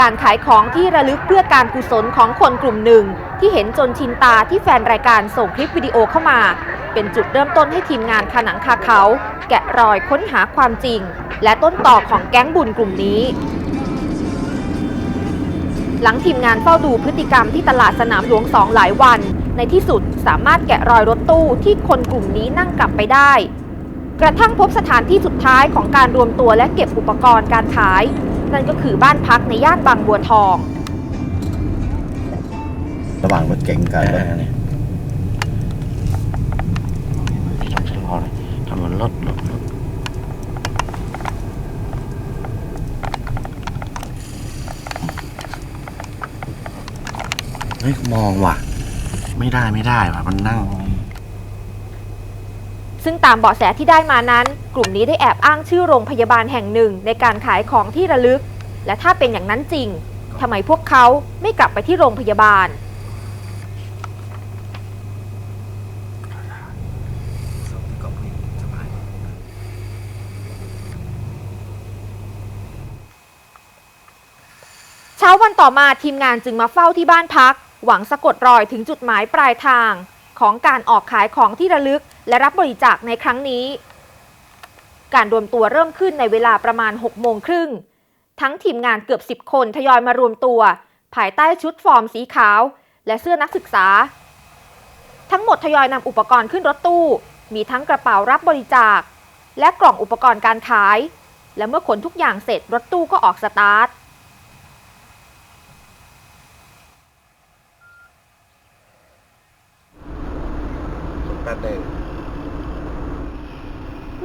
การขายของที่ระลึกเพื่อการกุศลของคนกลุ่มหนึ่ง ที่เห็นจนชินตาที่แฟนรายการส่งคลิปวิดีโอเข้ามา เป็นจุดเริ่มต้นให้ทีมงานคาหนังคาเขา แกะรอยค้นหาความจริง และต้นต่อของแก๊งบุญกลุ่มนี้ หลังทีมงานเฝ้าดูพฤติกรรมที่ตลาดสนามหลวงสองหลายวัน ในที่สุดสามารถแกะรอยรถตู้ที่คนกลุ่มนี้นั่งกลับไปได้ กระทั่งพบสถานที่สุดท้ายของการรวมตัวและเก็บอุปกรณ์การขาย นั่นก็คือบ้านพักในย่านบางบัวทอง ระหว่างรถเก๋งกับรถต้องชะลอเลยถนนรถรถรถเฮ้ยมองว่ะ ไม่ได้ไม่ได้ว่ะ มันนั่ง ซึ่งตามเบาะแสที่ได้มานั้น กลุ่มนี้ได้แอบอ้างชื่อโรงพยาบาลแห่งหนึ่งในการขายของที่ระลึก และถ้าเป็นอย่างนั้นจริงทำไมพวกเขาไม่กลับไปที่โรงพยาบาล เช้าวันต่อมาทีมงานจึงมาเฝ้าที่บ้านพัก หวังสะกดรอยถึงจุดหมายปลายทาง ของการออกขายของที่ระลึก และรับบริจาคในครั้งนี้ การรวมตัวเริ่มขึ้นในเวลาประมาณ 6 โมงครึ่ง ทั้งทีมงานเกือบ 10 คนทยอยมารวมตัว ภายใต้ชุดฟอร์มสีขาว และเสื้อนักศึกษา ทั้งหมดทยอยนำอุปกรณ์ขึ้นรถตู้ มีทั้งกระเป๋ารับบริจาค และกล่องอุปกรณ์การขาย และเมื่อขนทุกอย่างเสร็จรถตู้ก็ออกสตาร์ท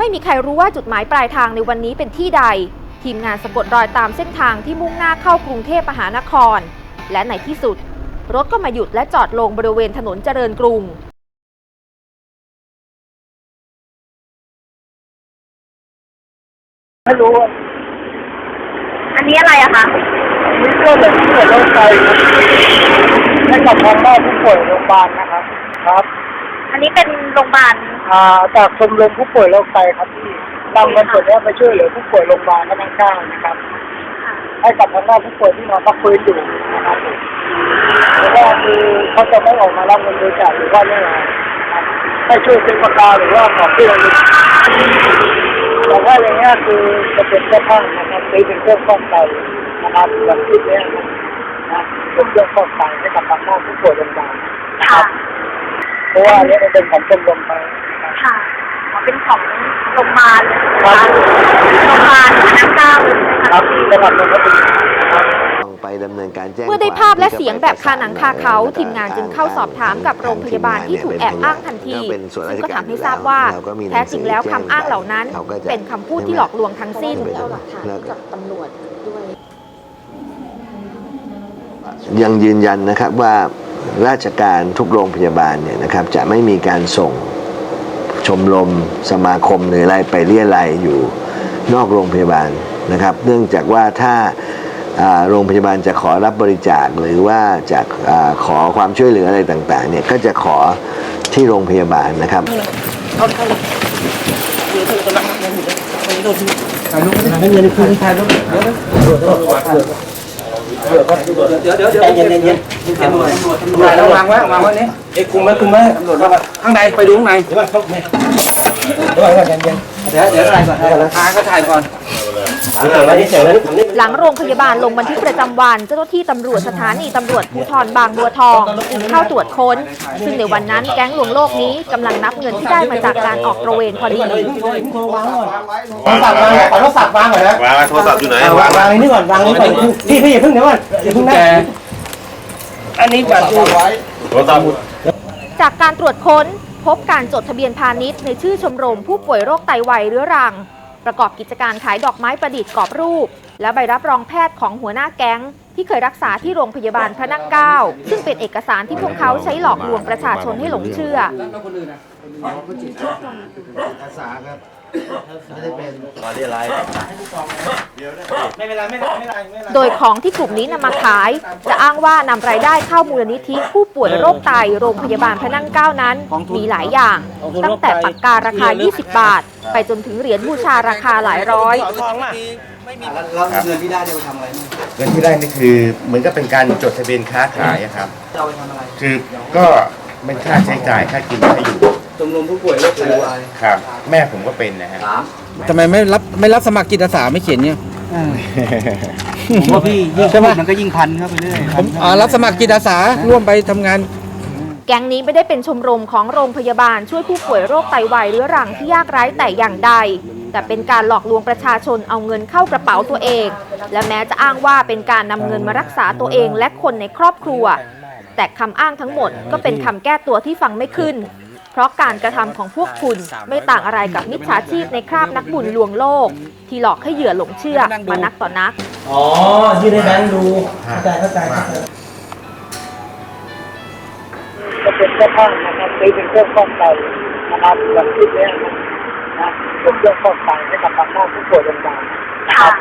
ไม่มีใครรู้ว่าจุดหมายปลายทางในวันนี้เป็นที่ใด ทีมงานสะกดรอยตามเส้นทางที่มุ่งหน้าเข้ากรุงเทพมหานคร และในที่สุด รถก็มาหยุดและจอดลงบริเวณถนนเจริญกรุงไม่รู้อะอันนี้อะไรอะคะมีเรื่องเหลือที่เหลือโรคไตครับให้กับทางบ้านผู้ป่วยโรงพยาบาลนะครับ ครับ อันนี้เป็นโรงพยาบาล อ่าจากชมรมผู้ป่วยโรคไตครับที่นำเงินส่วนนี้ไปช่วยเหลือผู้ป่วยโรงพยาบาลทั้งเก้านะครับ ให้กับทางด้านผู้ป่วยที่นอนพักฟื้นอยู่นะครับหรือว่าคือเขาจะไม่ออกมารับเงินบริจาคหรือว่าไม่มานะครับให้ช่วยซื้อปากกาหรือว่าของที่ระลึกแต่ว่าอย่างเงี้ยคือจะเป็นเสื้อผ้านะครับหรือเป็นเครื่องฟอกไตนะครับแบบที่เนี้ยนะนะเป็นเครื่องฟอกไตให้กับทางด้านผู้ป่วยโรงพยาบาลนะครับ เพราะว่าอันนี้มันเป็นของชมรมไปค่ะอ๋อเป็นของโรงพยาบาลครับโรงพยาบาลพระนั่งเกล้าเลยใช่ไหมครัคะบจังหวัดนนทบุรีครับ ไปดำเนินการแจ้งเมื่อได้ภาพและเสียงแบบคาหนังคาเขาทีมงานจึงเข้าสอบถามกับโรงพยาบาลที่ถูกแอบอ้างทันทีซึ่งก็ทำให้ทราบว่าแท้จริงแล้วคำอ้างเหล่านั้นเป็นคำพูดที่หลอกลวงทั้งสิ้นเอาหลักฐานให้กับตำรวจด้วย ยังยืนยันนะครับว่า ราชการทุกโรงพยาบาลเนี่ยนะครับจะไม่มีการส่งชมรมสมาคมหรืออะไรไปเรียรัยอยู่นอกโรงพยาบาลนะครับ เนื่องจากว่าถ้าโรงพยาบาลจะขอรับบริจาคหรือว่าจะาขอความช่วยเหลืออะไรต่างๆเนี่ยก็จะขอที่โรงพยาบาลนะครับเดี๋ยวเดี๋ยวเดี๋ยวเย็นเย็นเย็นตำรวจตำรวจแล้ววางไว้วางไว้นี่เอ้คุมไว้คุมไว้ตำรวจข้างในไปเดี๋ยวเดี๋ ยวเย็นเย็นเดี๋ยวเดี๋ยวถ่ายก่อนถ่ายก็ถ่ายก่อน หลังโรงพยาบาลลงบันทึกประจำวัน เจ้าหน้าที่ตำรวจสถานีตำรวจภูธรบางบัวทองจึงเข้าตรวจค้น ซึ่งในวันนั้นแก๊งลวงโลกนี้กำลังนับเงินที่ได้มาจากการออกตระเวนพอดีโทรศัพท์วางขอโทรศัพท์วางก่อนนะวางโทรศัพท์อยู่ไหนวางวางนี่ก่อนวางนี่ก่อนพี่พี่อย่าเพิ่งเดี๋ยวก่อนอย่าเพิ่งนะอันนี้บัตรโทรศัพท์จากการตรวจค้น พบการจดทะเบียนพาณิชย์ในชื่อชมรมผู้ป่วยโรคไตวายเรื้อรัง ประกอบกิจการขายดอกไม้ประดิษฐ์กรอบรูป และใบรับรองแพทย์ของหัวหน้าแก๊ง ที่เคยรักษาที่โรงพยาบาลพระนั่งเกล้าซึ่งเป็นเอกสารที่พวกเขาใช้หลอกลวงประชาชนให้หลงเชื่อ ไม่เป็นไรไม่เป็นไรไม่เป็นไรไม่เป็นไรโดยของที่กลุ่มนี้นำมาขาย จะอ้างว่านำรายได้เข้ามูลนิธิผู้ป่วยโรคไตโรงพยาบาลพระนั่งเกล้านั้น มีหลายอย่าง ตั้งแต่ปากการาคา 20 บาท ไปจนถึงเหรียญบูชาราคาหลายร้อย ทองล่ะแล้วเงินที่ได้เนี่ยไปทำอะไรเงินที่ได้นี่คือเหมือนกับเป็นการจดทะเบียนค้าขายอะครับ จะเอาไปทำอะไร คือก็เป็นค่าใช้จ่ายค่ากินค่าอยู่ ชมรมผู้ป่วยโรคไตวายครับ แม่ผมก็เป็นนะฮะทำไมไม่รับไม่รับสมัครจิตอาสาไม่เขียนเนี่ยผมว่าพี่ยิ่งใช่ไหมพูดมันก็ยิ่งพันเข้าไปเรื่อยผมอ่ารับสมัครจิตอาสาร่วมไปทำงาน แก๊งนี้ไม่ได้เป็นชมรมของโรงพยาบาลช่วยผู้ป่วยโรคไตวายเรื้อรังที่ยากไร้แต่อย่างใด แต่เป็นการหลอกลวงประชาชนเอาเงินเข้ากระเป๋าตัวเอง และแม้จะอ้างว่าเป็นการนำเงินมารักษาตัวเองและคนในครอบครัว แต่คำอ้างทั้งหมดก็เป็นคำแก้ตัวที่ฟังไม่ขึ้น เพราะการกระทำของพวกคุณไม่ต่างอะไรกับมิจฉาชีพในคราบนักบุญลวงโลก ที่หลอกให้เหยื่อหลงเชื่อมานักต่อนัก อ๋อยื่นให้แบงค์ดูเข้าใจเข้าใจเข้าใจจะเป็นเครื่องข้างนะครับหรือเป็นเครื่องฟอกไตนะครับแบบที่เนี้ยนะเป็นเครื่องฟอกไตให้กับทางด้านผู้ป่วยโรงพยาบาลนะครับ